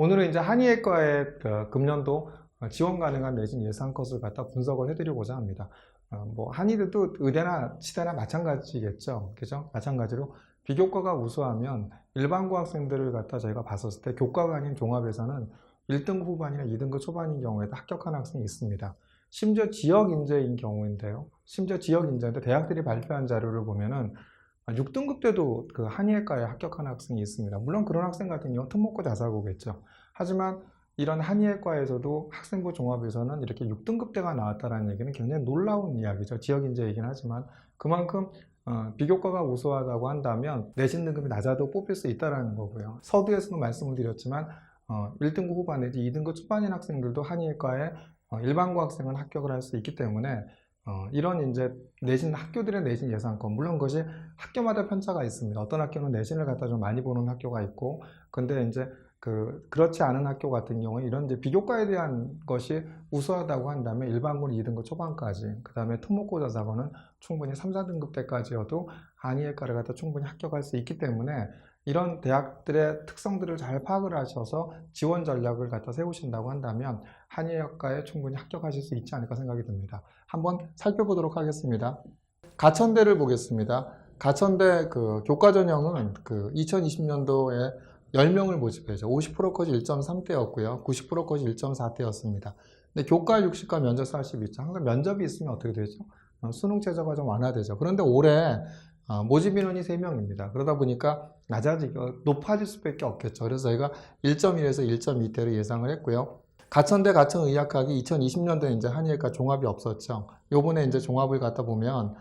오늘은 이제 한의학과의 그 금년도 지원 가능한 내신 예상 컷을 갖다 분석을 해드리고자 합니다. 어, 뭐 한의들도 의대나 치대나 마찬가지겠죠. 그죠? 마찬가지로 비교과가 우수하면 일반 고 학생들을 갖다 저희가 봤었을 때 교과가 아닌 종합에서는 1등급 후반이나 2등급 초반인 경우에도 합격한 학생이 있습니다. 심지어 지역 인재인 경우인데요. 심지어 지역 인재인데 대학들이 발표한 자료를 보면은 6등급 때도 그 한의학과에 합격한 학생이 있습니다. 물론 그런 학생 같은 경우는 특목고 자사고겠죠. 하지만 이런 한의학과에서도 학생부 종합에서는 이렇게 6등급 대가 나왔다는 얘기는 굉장히 놀라운 이야기죠. 지역 인재이긴 하지만 그만큼 어, 비교과가 우수하다고 한다면 내신 등급이 낮아도 뽑힐 수 있다는 거고요. 서두에서도 말씀을 드렸지만 어, 1등급 후반 내지 2등급 초반인 학생들도 한의과에 어, 일반고 학생은 합격을 할 수 있기 때문에 어, 이런 이제 내신 학교들의 내신 예상권 물론 그것이 학교마다 편차가 있습니다. 어떤 학교는 내신을 갖다 좀 많이 보는 학교가 있고 근데 이제 그 그렇지 않은 학교 같은 경우에 이런 이제 비교과에 대한 것이 우수하다고 한다면 일반고는 2등급 초반까지 그 다음에 특목고 자사고는 충분히 3, 4등급 때까지여도 한의학과를 갖다 충분히 합격할 수 있기 때문에 이런 대학들의 특성들을 잘 파악을 하셔서 지원 전략을 갖다 세우신다고 한다면 한의학과에 충분히 합격하실 수 있지 않을까 생각이 듭니다. 한번 살펴보도록 하겠습니다. 가천대를 보겠습니다. 가천대 그 교과 전형은 그 2020년도에 10명을 모집해죠. 50% 컷이 1.3대였고요. 90% 컷이 1.4대였습니다. 근데 교과 60과 면접 40 있죠. 항상 면접이 있으면 어떻게 되죠? 어, 수능 최저가 좀 완화되죠. 그런데 올해 어, 모집 인원이 3명입니다. 그러다 보니까 낮아지고 높아질 수밖에 없겠죠. 그래서 저희가 1.1에서 1.2대로 예상을 했고요. 가천대 가천의학학이 2020년도에 이제 한의학과 종합이 없었죠. 요번에 이제 종합을 갖다 보면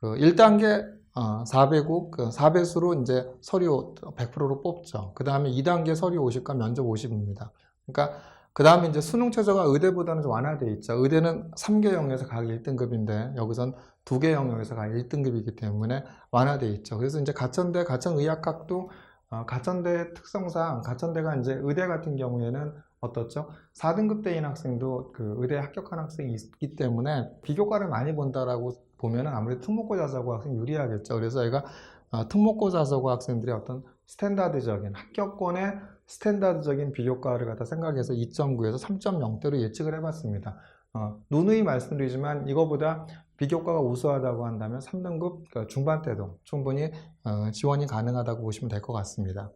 그 1단계 어, 4배국, 그 4배수로 이제 서류 100%로 뽑죠. 그 다음에 2단계 서류 50과 면접 50입니다. 그러니까 그 다음에 이제 수능 최저가 의대보다는 좀 완화되어 있죠. 의대는 3개 영역에서 각 1등급인데 여기선 2개 영역에서 각 1등급이기 때문에 완화되어 있죠. 그래서 이제 가천대, 가천의학학도 어, 가천대 특성상 가천대가 이제 의대 같은 경우에는 어떻죠? 4등급 대인 학생도 그 의대 합격한 학생이 있기 때문에 비교과를 많이 본다라고 보면은 아무래도 특목고 자사고 학생 유리하겠죠. 그래서 저희가 어, 특목고 자사고 학생들의 어떤 스탠다드적인 합격권의 스탠다드적인 비교과를 갖다 생각해서 2.9에서 3.0대로 예측을 해봤습니다. 어, 누누이 말씀드리지만 이거보다 비교과가 우수하다고 한다면 3등급 그러니까 중반 때도 충분히 어, 지원이 가능하다고 보시면 될 것 같습니다.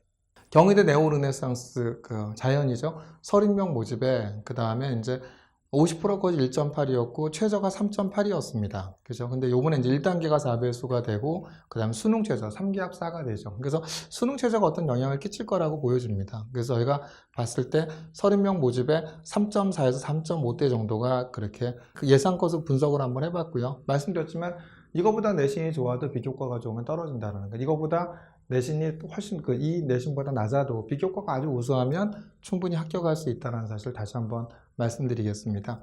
경희대 네오르네상스 그 자연이죠. 서린명 모집에 그 다음에 이제 50%까지 1.8이었고 최저가 3.8이었습니다. 그죠? 근데 요번에 이제 1단계가 4배수가 되고 그다음 수능 최저 3기 합 4가 되죠. 그래서 수능 최저가 어떤 영향을 끼칠 거라고 보여집니다. 그래서 저희가 봤을 때 30명 모집에 3.4에서 3.5대 정도가 그렇게 그 예상 것을 분석을 한번 해 봤고요. 말씀드렸지만 이거보다 내신이 좋아도 비교과가 좋으면 떨어진다는 거. 이거보다 내신이 훨씬 그 이 내신보다 낮아도 비교과가 아주 우수하면 충분히 합격할 수 있다는 사실 다시 한번 말씀드리겠습니다.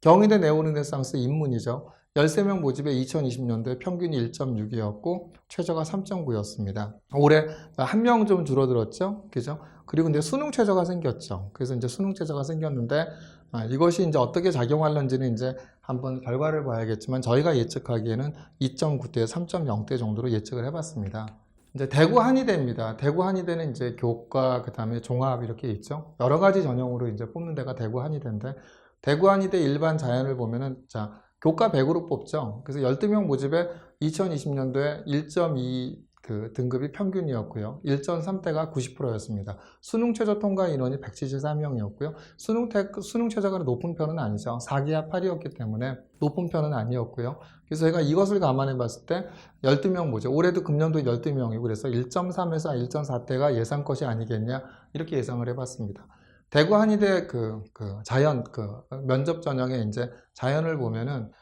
경희대 네오르네상스 입문이죠. 13명 모집에 2020년도에 평균이 1.6이었고 최저가 3.9였습니다. 올해 한 명 좀 줄어들었죠. 그죠? 그리고 이제 수능 최저가 생겼죠. 그래서 이제 수능 최저가 생겼는데 아, 이것이 이제 어떻게 작용할는지는 이제 한번 결과를 봐야겠지만 저희가 예측하기에는 2.9대 3.0대 정도로 예측을 해봤습니다. 이제 대구 한의대입니다. 대구 한의대는 이제 교과, 그 다음에 종합 이렇게 있죠. 여러 가지 전형으로 이제 뽑는 데가 대구 한의대인데, 대구 한의대 일반 자연을 보면은, 자, 교과 100으로 뽑죠. 그래서 12명 모집에 2020년도에 1.2 그 등급이 평균이었고요. 1.3대가 90%였습니다. 수능 최저 통과 인원이 173명이었고요. 수능 태, 수능 최저가 높은 편은 아니죠. 4기하 8이었기 때문에 높은 편은 아니었고요. 그래서 저희가 이것을 감안해 봤을 때 12명 모집, 올해도 금년도 12명이고 그래서 1.3에서 1.4대가 예상 것이 아니겠냐 이렇게 예상을 해 봤습니다. 대구 한의대 그, 그 자연 그 면접 전형에 이제 자연을 보면은 어,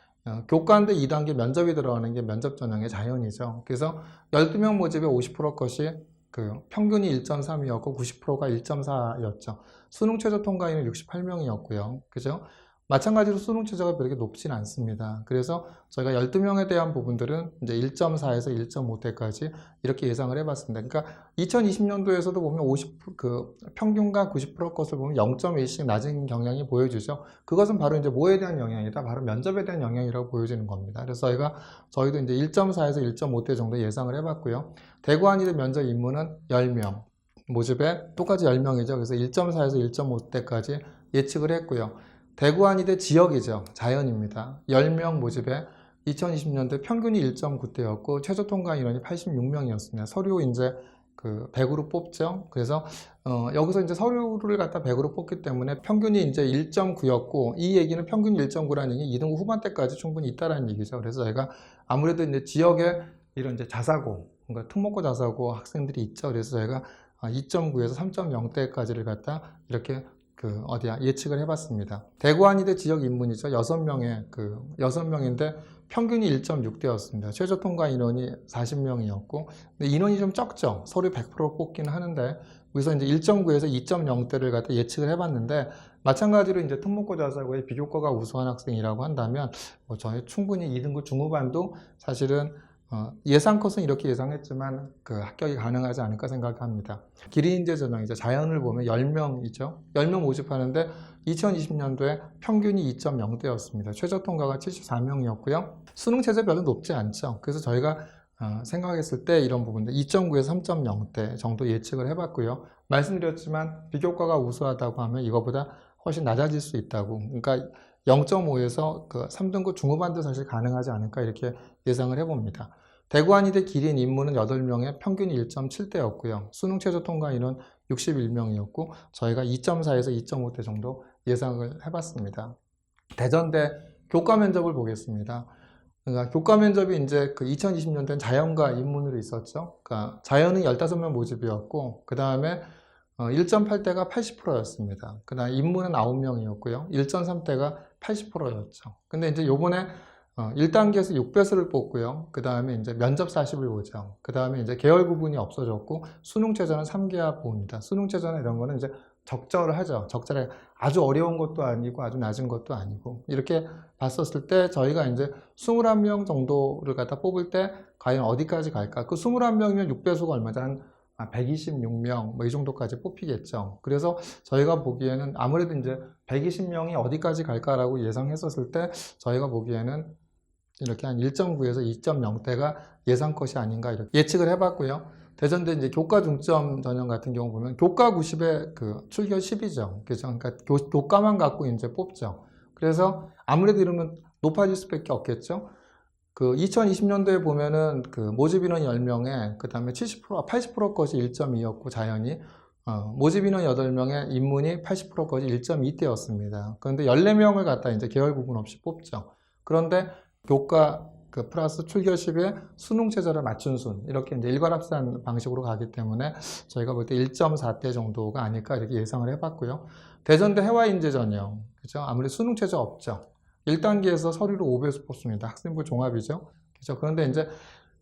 교과인데 2단계 면접이 들어가는 게 면접 전형의 자연이죠. 그래서 12명 모집에 50% 것이 그 평균이 1.3이었고 90%가 1.4였죠. 수능 최저 통과인은 68명이었고요. 그죠? 마찬가지로 수능 최저가 그렇게 높진 않습니다. 그래서 저희가 12명에 대한 부분들은 이제 1.4에서 1.5대까지 이렇게 예상을 해봤습니다. 그러니까 2020년도에서도 보면 50, 그 평균과 90% 것을 보면 0.1씩 낮은 경향이 보여주죠. 그것은 바로 이제 뭐에 대한 영향이다? 바로 면접에 대한 영향이라고 보여지는 겁니다. 그래서 저희가, 저희도 이제 1.4에서 1.5대 정도 예상을 해봤고요. 대구 한의대 면접 임무는 10명. 모집에 똑같이 10명이죠. 그래서 1.4에서 1.5대까지 예측을 했고요. 대구 한의대 지역이죠. 자연입니다. 10명 모집에 2020년대 평균이 1.9대였고 최저 통과 인원이 86명이었습니다. 서류 이제 그 100으로 뽑죠. 그래서 어, 여기서 이제 서류를 갖다 100으로 뽑기 때문에 평균이 이제 1.9였고 이 얘기는 평균 1.9라는 얘기 2등급 후반대까지 충분히 있다라는 얘기죠. 그래서 저희가 아무래도 이제 지역에 이런 이제 자사고 그러니까 특목고 자사고 학생들이 있죠. 그래서 저희가 2.9에서 3.0대까지를 갖다 이렇게 그 어디야 예측을 해봤습니다. 대구 한의대 지역 인문이죠. 6명의 그 6명인데 평균이 1.6대였습니다. 최저 통과 인원이 40명이었고 인원이 좀 적죠. 서류 100% 뽑기는 하는데 여기서 이제 1.9에서 2.0대를 갖다 예측을 해봤는데 마찬가지로 이제 특목고 자사고의 비교과가 우수한 학생이라고 한다면 뭐 저희 충분히 2등급 중후반도 사실은 어, 예상 컷은 이렇게 예상했지만 그 합격이 가능하지 않을까 생각합니다. 기린인재 전형 이제 자연을 보면 10명이죠. 10명 모집하는데 2020년도에 평균이 2.0대였습니다. 최저 통과가 74명이었고요. 수능 체제 별로 높지 않죠. 그래서 저희가 어, 생각했을 때 이런 부분들 2.9에서 3.0대 정도 예측을 해봤고요. 말씀드렸지만 비교과가 우수하다고 하면 이거보다 훨씬 낮아질 수 있다고. 그러니까 0.5에서 그 3등급 중후반도 사실 가능하지 않을까 이렇게 예상을 해봅니다. 대구 한의대 기린 인문은 8명에 평균이 1.7대였고요. 수능 최저 통과 인원 61명이었고 저희가 2.4에서 2.5대 정도 예상을 해봤습니다. 대전대 교과 면접을 보겠습니다. 그러니까 교과 면접이 이제 그 2020년대는 자연과 인문으로 있었죠. 그러니까 자연은 15명 모집이었고 그 다음에 1.8대가 80%였습니다. 그 다음 인문은 9명이었고요. 1.3대가 80%였죠. 근데 이제 요번에 1단계에서 6배수를 뽑고요. 그 다음에 이제 면접 40을 보죠. 그 다음에 이제 계열 구분이 없어졌고 수능 최저는 3개월 보입니다. 수능 최저는 이런 거는 이제 적절을 하죠. 적절해 아주 어려운 것도 아니고 아주 낮은 것도 아니고 이렇게 봤었을 때 저희가 이제 21명 정도를 갖다 뽑을 때 과연 어디까지 갈까? 그 21명이면 6배수가 얼마죠? 한 126명 뭐 이 정도까지 뽑히겠죠. 그래서 저희가 보기에는 아무래도 이제 120명이 어디까지 갈까라고 예상했었을 때 저희가 보기에는 이렇게 한 1.9에서 2.0대가 예상 컷이 아닌가 이렇게 예측을 해봤고요. 대전대 이제 교과 중점 전형 같은 경우 보면 교과 90에 그 출결 10이죠. 그죠? 그러니까 교, 교과만 갖고 이제 뽑죠. 그래서 아무래도 이러면 높아질 수밖에 없겠죠. 그 2020년도에 보면은 그 모집 인원 10명에 그 다음에 70% 80% 것이 1.2였고 자연이 어, 모집 인원 8명에 인문이 80% 것이 1.2대였습니다. 그런데 14명을 갖다 이제 계열 구분 없이 뽑죠. 그런데 교과 그 플러스 출결 10에 수능 체제를 맞춘 순 이렇게 이제 일괄 합산 방식으로 가기 때문에 저희가 볼 때 1.4대 정도가 아닐까 이렇게 예상을 해봤고요. 대전대 해와 인재 전형 그죠? 아무리 수능 체제 없죠. 1단계에서 서류로 5배수 뽑습니다. 학생부 종합이죠. 그죠? 그런데 이제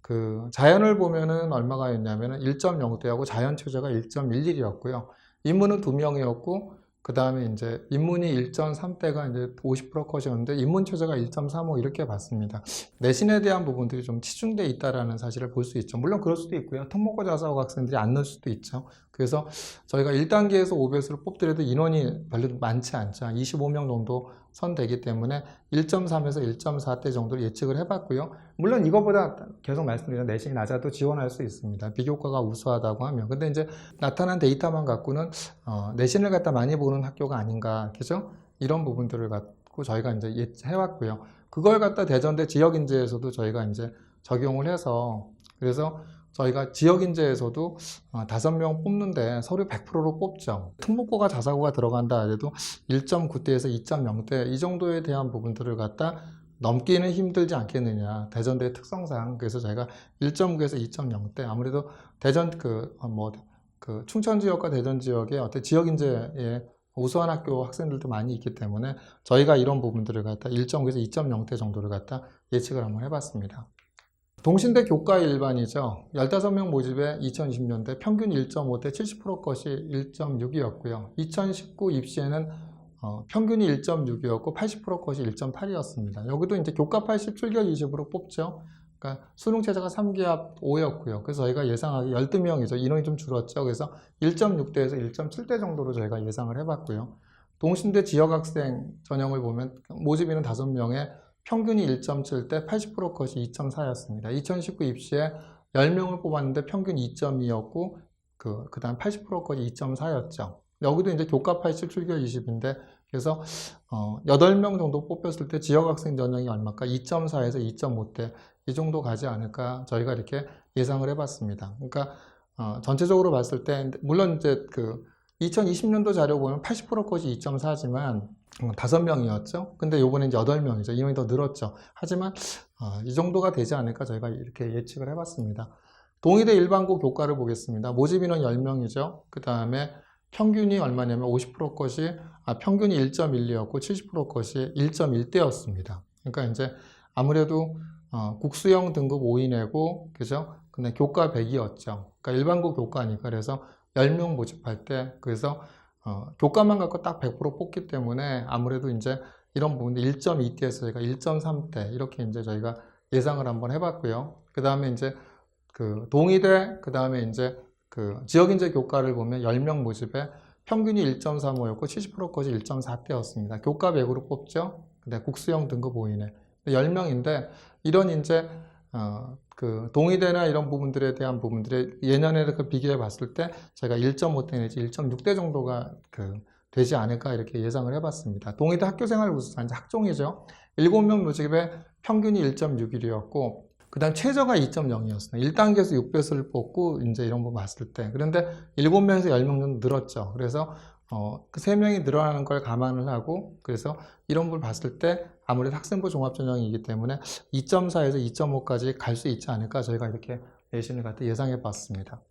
그 자연을 보면은 얼마가 있냐면은 1.0대하고 자연 최저가 1.11이었고요. 인문은 2명이었고 그 다음에 이제 인문이 1.3대가 이제 50% 컷이었는데 인문 최저가 1.35 이렇게 봤습니다. 내신에 대한 부분들이 좀 치중돼 있다라는 사실을 볼 수 있죠. 물론 그럴 수도 있고요. 특목고 자 사고 학생들이 안 넣을 수도 있죠. 그래서 저희가 1단계에서 5배수를 뽑더라도 인원이 별로 많지 않죠. 한 25명 정도 선되기 때문에 1.3에서 1.4대 정도를 예측을 해봤고요. 물론 이거보다 계속 말씀드린 내신이 낮아도 지원할 수 있습니다. 비교과가 우수하다고 하면. 근데 이제 나타난 데이터만 갖고는 어, 내신을 갖다 많이 보는 학교가 아닌가, 그죠? 이런 부분들을 갖고 저희가 이제 해왔고요. 그걸 갖다 대전대 지역 인재에서도 저희가 이제 적용을 해서 그래서 저희가 지역인재에서도 어, 다섯 명 뽑는데 서류 100%로 뽑죠. 특목고가 자사고가 들어간다 해도 1.9대에서 2.0대 이 정도에 대한 부분들을 갖다 넘기는 힘들지 않겠느냐. 대전대 특성상. 그래서 저희가 1.9에서 2.0대 아무래도 대전 그, 어, 뭐, 그 충청 지역과 대전 지역의 어떤 지역인재의 우수한 학교 학생들도 많이 있기 때문에 저희가 이런 부분들을 갖다 1.9에서 2.0대 정도를 갖다 예측을 한번 해봤습니다. 동신대 교과 일반이죠. 15명 모집에 2020년대 평균 1.5대 70% 것이 1.6이었고요. 2019 입시에는 어, 평균이 1.6이었고 80% 것이 1.8이었습니다. 여기도 이제 교과 80 출결 20으로 뽑죠. 그러니까 수능 체제가 3기합 5였고요. 그래서 저희가 예상하기 12명이죠. 인원이 좀 줄었죠. 그래서 1.6대에서 1.7대 정도로 저희가 예상을 해봤고요. 동신대 지역학생 전형을 보면 모집인은 5명에 평균이 1.7 대 80% 것이 2.4였습니다. 2019 입시에 10명을 뽑았는데 평균 2.2였고 그, 그 다음 80%까지 2.4였죠. 여기도 이제 교과 87, 출결 20인데, 그래서, 어, 8명 정도 뽑혔을 때 지역 학생 전형이 얼마까? 2.4에서 2.5대 이 정도 가지 않을까? 저희가 이렇게 예상을 해봤습니다. 그러니까, 어, 전체적으로 봤을 때, 물론 이제 그, 2020년도 자료 보면 80%까지 2.4지만, 어, 다섯 명이었죠. 근데 요번에 이제 여덟 명이죠. 인원이 더 늘었죠. 하지만 어, 이 정도가 되지 않을까 저희가 이렇게 예측을 해봤습니다. 동의대 일반고 교과를 보겠습니다. 모집 인원 10명이죠. 그 다음에 평균이 얼마냐면 50% 것이 아, 평균이 1.12였고 70% 것이 1.1대였습니다. 그러니까 이제 아무래도 어, 국수형 등급 5인이고 그죠? 근데 교과 100이었죠. 그러니까 일반고 교과니까 그래서 10명 모집할 때 그래서 어, 교과만 갖고 딱 100% 뽑기 때문에 아무래도 이제 이런 부분들 1.2대에서 저희가 1.3대 이렇게 이제 저희가 예상을 한번 해봤고요. 그 다음에 이제 그 동의대, 그 다음에 이제 그 지역인재 교과를 보면 10명 모집에 평균이 1.35였고 70% 것이 1.4대였습니다. 교과 100으로 뽑죠. 근데 국수형 등급 5인에 10명인데 이런 이제 어, 그 동의대나 이런 부분들에 대한 부분들에 예년에 그 비교해 봤을 때 제가 1.5대 내지 1.6대 정도가 그 되지 않을까 이렇게 예상을 해봤습니다. 동의대 학교생활 우수사 이제 학종이죠. 7명 모집에 평균이 1.61이었고 그 다음 최저가 2.0이었어요. 1단계에서 6배수를 뽑고 이제 이런 거 봤을 때 그런데 7명에서 10명 정도 늘었죠. 그래서 어, 그 3명이 늘어나는 걸 감안을 하고 그래서 이런 걸 봤을 때 아무래도 학생부 종합전형이기 때문에 2.4에서 2.5까지 갈 수 있지 않을까 저희가 이렇게 내신을 갖다 예상해 봤습니다.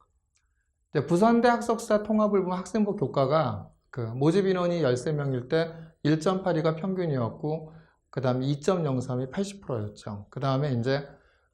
부산대 학석사 통합을 보면 학생부 교과가 그 모집 인원이 13명일 때 1.82가 평균이었고 그 다음에 2.03이 80%였죠. 그 다음에 이제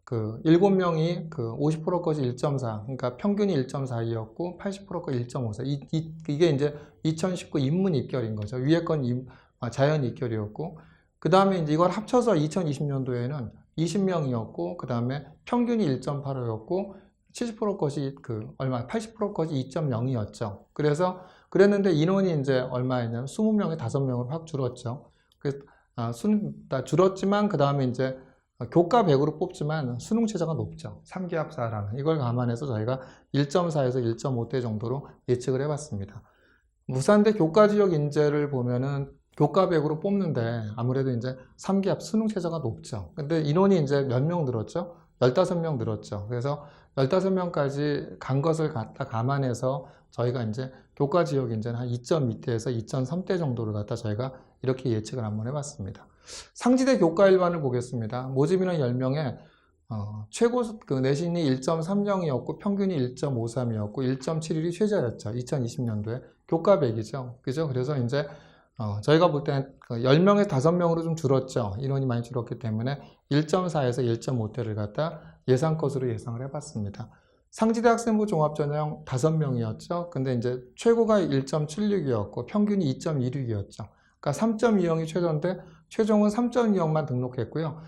그 7명이 그 50%까지 1.4, 그러니까 평균이 1.42였고 80%가 1.54. 이, 이, 이게 이제 2019 인문 입결인 거죠. 위에 건 임- 아, 자연 입결이었고 그 다음에 이제 이걸 합쳐서 2020년도에는 20명이었고 그 다음에 평균이 1.85였고 70% 것이 그 얼마 80% 것이 2.0이었죠. 그래서 그랬는데 인원이 이제 얼마였냐면 20명에 5명으로 확 줄었죠. 그래서 아, 수능 다 줄었지만 그 다음에 이제 교과 100으로 뽑지만 수능 최저가 높죠. 3기 합사라는 이걸 감안해서 저희가 1.4에서 1.5대 정도로 예측을 해봤습니다. 무산대 교과 지역 인재를 보면은 교과 100으로 뽑는데 아무래도 이제 3기 합 수능 최저가 높죠. 근데 인원이 이제 몇 명 늘었죠? 15명 늘었죠. 그래서 15명까지 간 것을 갖다 감안해서 저희가 이제 교과 지역 인재는 한 2.2대에서 2.3대 정도를 갖다 저희가 이렇게 예측을 한번 해봤습니다. 상지대 교과 일반을 보겠습니다. 모집 인원 10명에 어, 최고 그 내신이 1.30이었고 평균이 1.53이었고 1.71이 최저였죠. 2020년도에 교과 100이죠. 그죠? 그래서 이제 어, 저희가 볼 때는 그 10명에 5명으로 좀 줄었죠. 인원이 많이 줄었기 때문에 1.4에서 1.5대를 갖다 예상 것으로 예상을 해봤습니다. 상지대 학생부 종합전형 5명이었죠. 근데 이제 최고가 1.76이었고 평균이 2.16이었죠. 그러니까 3.20이 최저인데 최종은 3.2억만 등록했고요.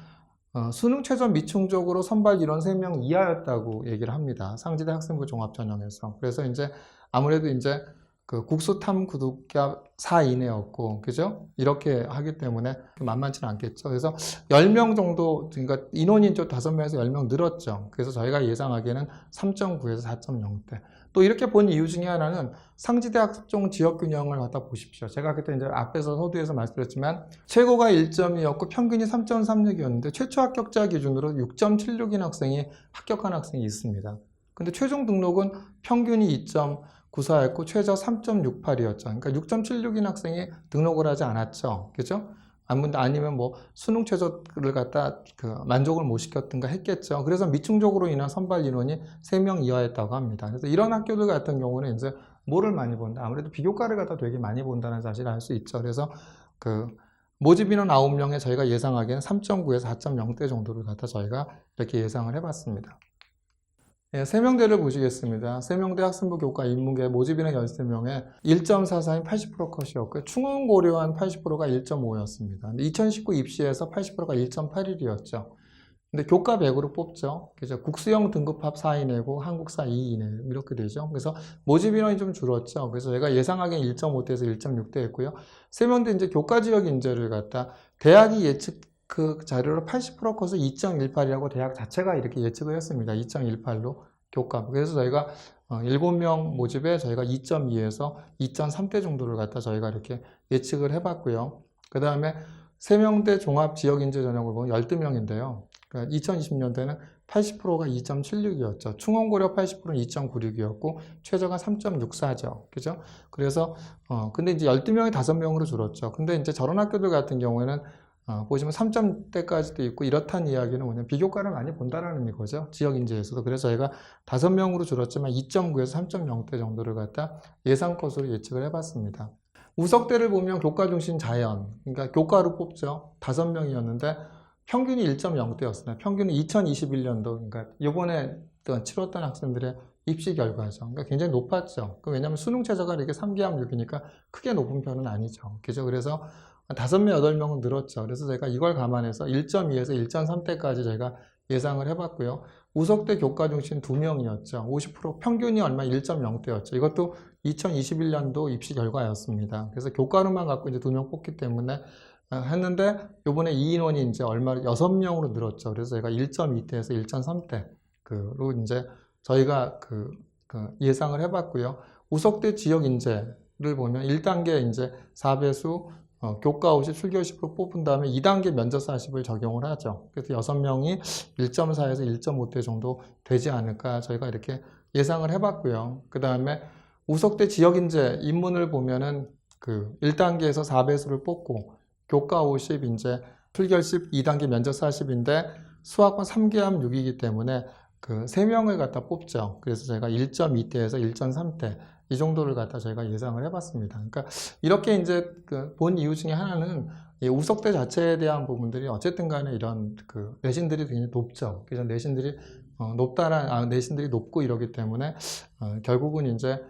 어, 수능 최저 미충족으로 선발 인원 3명 이하였다고 얘기를 합니다. 상지대 학생부 종합전형에서. 그래서 이제 아무래도 이제 그 국수탐 구독자 4 이내였고, 그죠? 이렇게 하기 때문에 만만치는 않겠죠. 그래서 10명 정도, 그러니까 인원이 좀 5명에서 10명 늘었죠. 그래서 저희가 예상하기에는 3.9에서 4.0대. 또 이렇게 본 이유 중에 하나는 상지대 학종 지역 균형을 갖다 보십시오. 제가 그때 이제 앞에서 서두에서 말씀드렸지만 최고가 1점이었고 평균이 3.36이었는데 최초 합격자 기준으로 6.76인 학생이 합격한 학생이 있습니다. 근데 최종 등록은 평균이 2.94였고 최저 3.68이었죠. 그러니까 6.76인 학생이 등록을 하지 않았죠. 그죠? 아니면 뭐 수능 최저를 갖다 그 만족을 못 시켰든가 했겠죠. 그래서 미충족으로 인한 선발 인원이 3명 이하였다고 합니다. 그래서 이런 학교들 같은 경우는 이제 뭐를 많이 본다? 아무래도 비교과를 갖다 되게 많이 본다는 사실을 알 수 있죠. 그래서 그 모집 인원 9명에 저희가 예상하기에는 3.9에서 4.0대 정도를 갖다 저희가 이렇게 예상을 해봤습니다. 예, 세명대를 보시겠습니다. 세명대 학생부 교과 인문계 모집 인원 13명에 1.44인 80% 컷이었고요. 충원 고려한 80%가 1.5였습니다. 2019 입시에서 80%가 1.81이었죠. 근데 교과 100으로 뽑죠. 그죠? 국수형 등급합 4인이고 한국사 2인에 이렇게 되죠. 그래서 모집 인원이 좀 줄었죠. 그래서 제가 예상하기엔 1.5대에서 1.6대였고요. 세명대 이제 교과 지역 인재를 갖다 대학이 예측 그 자료로 80% 컷을 2.18이라고 대학 자체가 이렇게 예측을 했습니다. 2.18로. 교과. 그래서 저희가 어, 7명 모집에 저희가 2.2에서 2.3대 정도를 갖다 저희가 이렇게 예측을 해봤고요. 그 다음에 세명대 종합 지역 인재 전형을 보면 12명인데요. 그러니까 2020년대는 80%가 2.76이었죠. 충원고려 80%는 2.96이었고 최저가 3.64죠. 그죠? 그래서 어 근데 이제 12명이 5명으로 줄었죠. 근데 이제 저런 학교들 같은 경우에는 어, 보시면 3점대까지도 있고 이렇다는 이야기는 뭐냐면 비교과를 많이 본다라는 거죠. 지역 인재에서도. 그래서 저희가 5명으로 줄었지만 2.9에서 3.0대 정도를 갖다 예상 컷으로 예측을 해봤습니다. 우석대를 보면 교과 중심 자연, 그러니까 교과로 뽑죠. 5명이었는데 평균이 1.0대였습니다. 평균은 2021년도, 그러니까 이번에 치렀던 학생들의 입시 결과죠. 그러니까 굉장히 높았죠. 그 왜냐하면 수능 최저가 이렇게 3기 합육이니까 크게 높은 편은 아니죠. 그죠? 그래서 다섯 명, 여덟 명은 늘었죠. 그래서 제가 이걸 감안해서 1.2에서 1.3대까지 제가 예상을 해봤고요. 우석대 교과 중심 두 명이었죠. 50% 평균이 얼마 1.0대였죠. 이것도 2021년도 입시 결과였습니다. 그래서 교과로만 갖고 이제 두명 뽑기 때문에 아, 했는데 요번에 이 인원이 이제 얼마 6명으로 늘었죠. 그래서 제가 1.2대에서 1.3대로 이제 저희가 그, 그 예상을 해봤고요. 우석대 지역 인재를 보면 1단계 이제 4배수 어, 교과 50, 출교 10% 뽑은 다음에 2단계 면접 40을 적용을 하죠. 그래서 6명이 1.4에서 1.5대 정도 되지 않을까 저희가 이렇게 예상을 해봤고요. 그 다음에 우석대 지역인재 입문을 보면은 그 1단계에서 4배수를 뽑고 교과 50 이제 출결 10 2단계 면접 40인데 수학은 3개함 6이기 때문에 그 3명을 갖다 뽑죠. 그래서 제가 1.2대에서 1.3대 이 정도를 갖다 저희가 예상을 해봤습니다. 그러니까 이렇게 이제 그 본 이유 중에 하나는 이 우석대 자체에 대한 부분들이 어쨌든 간에 이런 그 내신들이 굉장히 높죠. 그래서 내신들이 어, 높다란 아, 내신들이 높고 이러기 때문에 어, 결국은 이제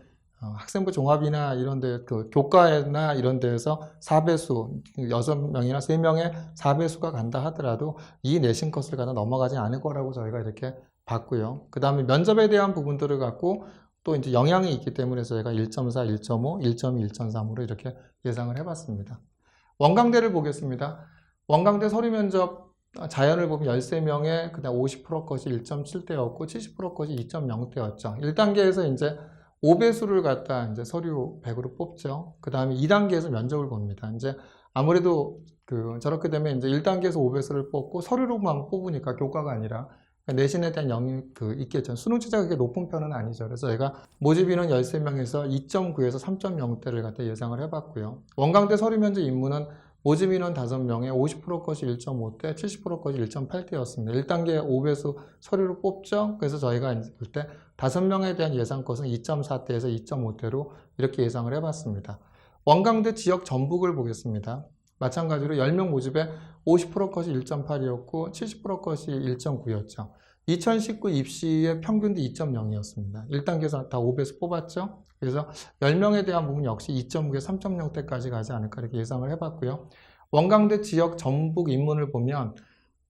어, 학생부 종합이나 이런 데, 그 교과나 이런 데에서 4배수, 6명이나 3명의 4배수가 간다 하더라도 이 내신 컷을 가다 넘어가지 않을 거라고 저희가 이렇게 봤고요. 그 다음에 면접에 대한 부분들을 갖고 또 이제 영향이 있기 때문에 저희가 1.4, 1.5, 1.2, 1.3으로 이렇게 예상을 해봤습니다. 원광대를 보겠습니다. 원광대 서류 면접 자연을 보면 13명에 그다음 50% 것이 1.7대였고 70% 것이 2.0대였죠. 1단계에서 이제 5배수를 갖다 이제 서류 100으로 뽑죠. 그 다음에 2단계에서 면접을 봅니다. 이제 아무래도 그 저렇게 되면 이제 1단계에서 5배수를 뽑고 서류로만 뽑으니까 교과가 아니라 내신에 대한 영향이 그 있겠죠. 수능 최저가 그렇게 높은 편은 아니죠. 그래서 저희가 모집 인원 13명에서 2.9에서 3.0대를 갖다 예상을 해봤고요. 원광대 서류 면접 임무는 모집 인원 5명에 50% 것이 1.5대, 70% 것이 1.8대였습니다. 1단계 5배수 서류로 뽑죠. 그래서 저희가 이제 볼때 5명에 대한 예상 것은 2.4대에서 2.5대로 이렇게 예상을 해봤습니다. 원광대 지역 전북을 보겠습니다. 마찬가지로 10명 모집에 50% 컷이 1.8이었고 70% 컷이 1.9였죠. 2019 입시의 평균도 2.0이었습니다. 1단계에서 다 5배수 뽑았죠. 그래서 10명에 대한 부분 역시 2.9에 3.0대까지 가지 않을까 이렇게 예상을 해봤고요. 원광대 지역 전북 인문을 보면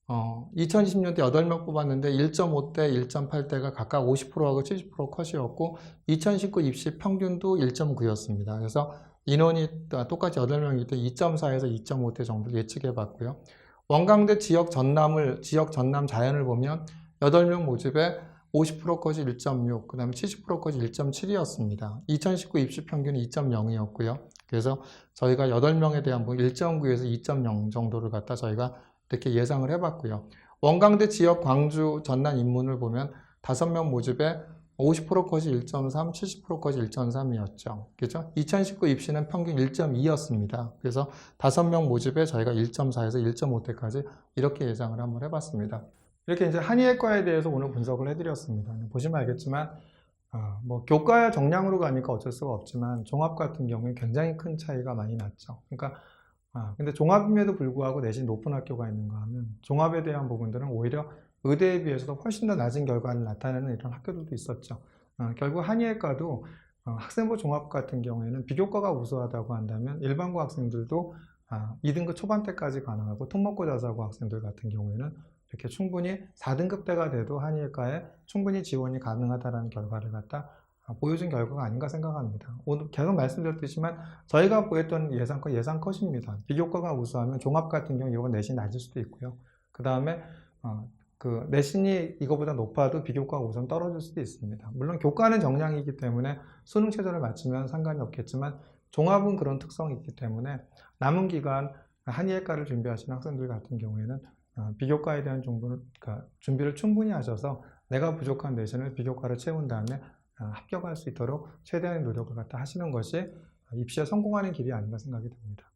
어, 2020년대 8명 뽑았는데 1.5대, 1.8대가 각각 50%하고 70% 컷이었고 2019 입시 평균도 1.9였습니다. 그래서 인원이 똑같이 8명이기 때문에 2.4에서 2.5대 정도 예측해 봤고요. 원광대 지역 전남을 지역 전남 자연을 보면 8명 모집에 50% 컷이 1.6, 그 다음에 70% 컷이 1.7이었습니다. 2019 입시 평균이 2.0이었고요. 그래서 저희가 8명에 대한 뭐 1.9에서 2.0 정도를 갖다 저희가 이렇게 예상을 해봤고요. 원광대 지역 광주 전남 인문을 보면 5명 모집에 50% 컷이 1.3, 70% 컷이 1.3이었죠. 그죠? 2019 입시는 평균 1.2였습니다. 그래서 5명 모집에 저희가 1.4에서 1.5대까지 이렇게 예상을 한번 해봤습니다. 이렇게 이제 한의학과에 대해서 오늘 분석을 해드렸습니다. 보시면 알겠지만, 어, 뭐 교과 정량으로 가니까 어쩔 수가 없지만 종합 같은 경우에 굉장히 큰 차이가 많이 났죠. 그러니까 아, 근데 종합임에도 불구하고 내신 높은 학교가 있는가 하면 종합에 대한 부분들은 오히려 의대에 비해서도 훨씬 더 낮은 결과를 나타내는 이런 학교들도 있었죠. 어, 결국 한의학과도 어, 학생부 종합 같은 경우에는 비교과가 우수하다고 한다면 일반고 학생들도 아, 2등급 초반대까지 가능하고 특목고 자사고 학생들 같은 경우에는 이렇게 충분히 4등급 대가 돼도 한의학과에 충분히 지원이 가능하다는 결과를 갖다 아, 보여준 결과가 아닌가 생각합니다. 오늘 계속 말씀드렸듯이만 저희가 보였던 예상컷 예상컷입니다. 비교과가 우수하면 종합 같은 경우 이건 내신 낮을 수도 있고요. 그 다음에 어, 그 내신이 이거보다 높아도 비교과가 우선 떨어질 수도 있습니다. 물론 교과는 정량이기 때문에 수능 최저를 맞추면 상관이 없겠지만 종합은 그런 특성이 있기 때문에 남은 기간 한의학과를 준비하시는 학생들 같은 경우에는 어, 비교과에 대한 정보를, 그러니까 준비를 충분히 하셔서 내가 부족한 내신을 비교과를 채운 다음에 어, 합격할 수 있도록 최대한의 노력을 갖다 하시는 것이 입시에 성공하는 길이 아닌가 생각이 듭니다.